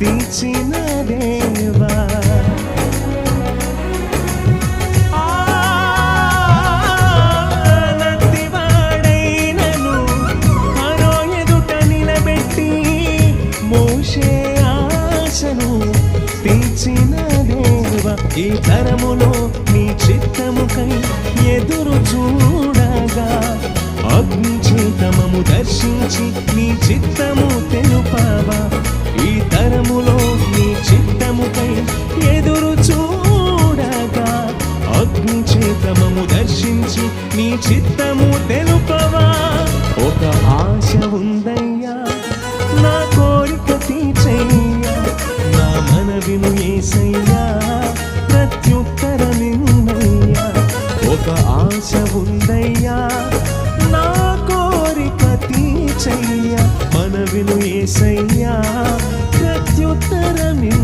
తీర్చిన దేవా. తీర్చిన దేవ. ఈ తరములో నీ చిత్తముకై ఎదురు చూడగా అగ్ని చేతమము దర్శించి నీ చిత్తము నీ చిత్తము తెలుపవా? ఒక ఆశ ఉందయ్యా నా కోరిక తీర్చయ్యా నా మనవిను ఏసయ్యా ప్రత్యుత్తర నిన్నయ్యా. ఒక ఆశ ఉందయ్యా నా కోరిక తీర్చయ్యా మనవిను ఏసయ్యా ప్రత్యుత్తర నిన్న